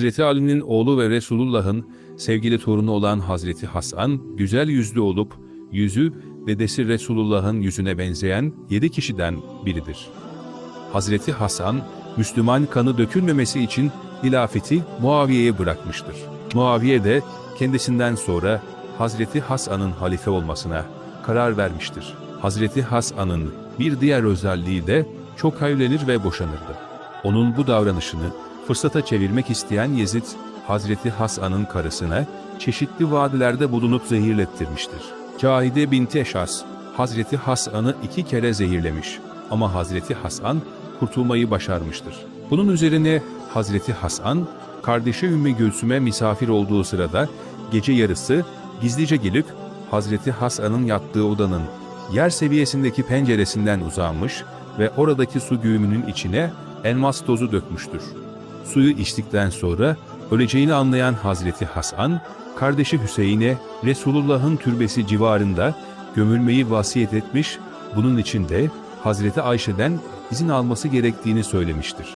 Hazreti Ali'nin oğlu ve Resulullah'ın sevgili torunu olan Hazreti Hasan, güzel yüzlü olup, yüzü dedesi Resulullah'ın yüzüne benzeyen yedi kişiden biridir. Hazreti Hasan, Müslüman kanı dökülmemesi için hilafeti Muaviye'ye bırakmıştır. Muaviye de kendisinden sonra Hazreti Hasan'ın halife olmasına karar vermiştir. Hazreti Hasan'ın bir diğer özelliği de çok evlenir ve boşanırdı. Onun bu davranışını fırsata çevirmek isteyen Yezid, Hazreti Hasan'ın karısına çeşitli vadilerde bulunup zehirlettirmiştir. Cahide binti Eşas, Hazreti Hasan'ı iki kere zehirlemiş ama Hazreti Hasan kurtulmayı başarmıştır. Bunun üzerine Hazreti Hasan, kardeşi Ümmü Gülsüm'e misafir olduğu sırada gece yarısı gizlice gelip Hazreti Hasan'ın yattığı odanın yer seviyesindeki penceresinden uzanmış ve oradaki su güğümünün içine elmas tozu dökmüştür. Suyu içtikten sonra öleceğini anlayan Hazreti Hasan, kardeşi Hüseyin'e Resulullah'ın türbesi civarında gömülmeyi vasiyet etmiş, bunun için de Hazreti Ayşe'den izin alması gerektiğini söylemiştir.